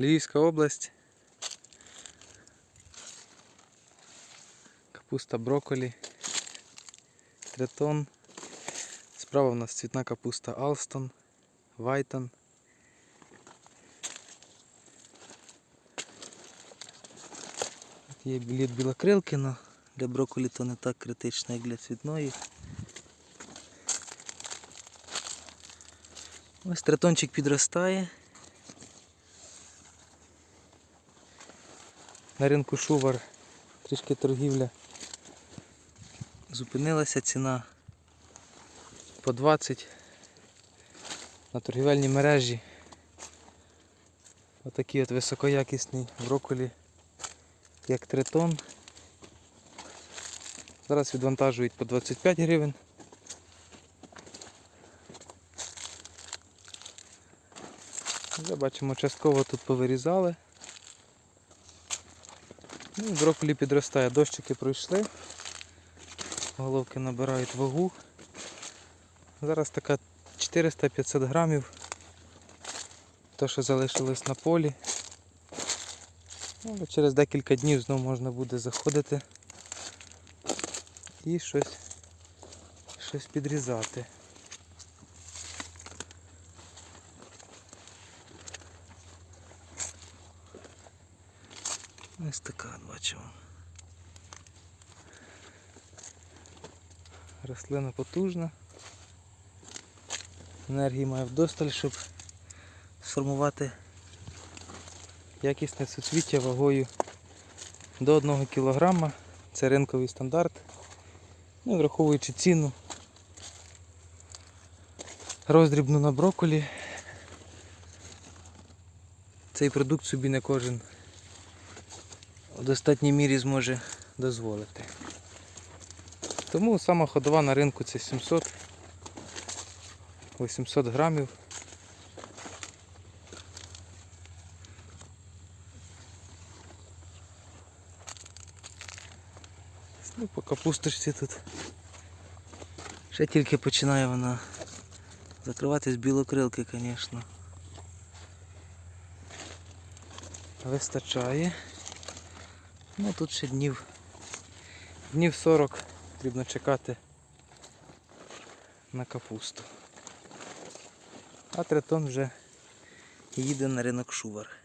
Львівська область. Капуста брокколі. Третон. Справа у нас цвітна капуста Алстон, Вайтон. Є білет білокрилки, але для брокколі то не так критично, як для цвітної. Ось третончик підростає. На ринку Шувар трішки торгівля зупинилася ціна по 20 на торгівельній мережі. Отакий от високоякісний брокколі, як тритон. Зараз відвантажують по 25 гривень. Вже бачимо, частково тут повирізали. Ну, підростає, дощики пройшли, головки набирають вагу. Зараз така 400-500 грамів. То, що залишилось на полі. Ну, через декілька днів знову можна буде заходити і щось, щось підрізати. Ось така бачимо. Рослина потужна. Енергії має вдосталь, щоб сформувати якісне суцвіття вагою до 1 кг. Це ринковий стандарт. Ну, враховуючи ціну роздрібну на брокколі, цей продукт собі не кожен в достатній мірі зможе дозволити. Тому сама ходова на ринку це 700 800 грамів. Ну, по капусточці тут ще тільки починає вона закриватись білокрилки, звісно. Вистачає. Ну тут ще днів днів 40 потрібно чекати на капусту. А тритон вже їде на ринок Шувар.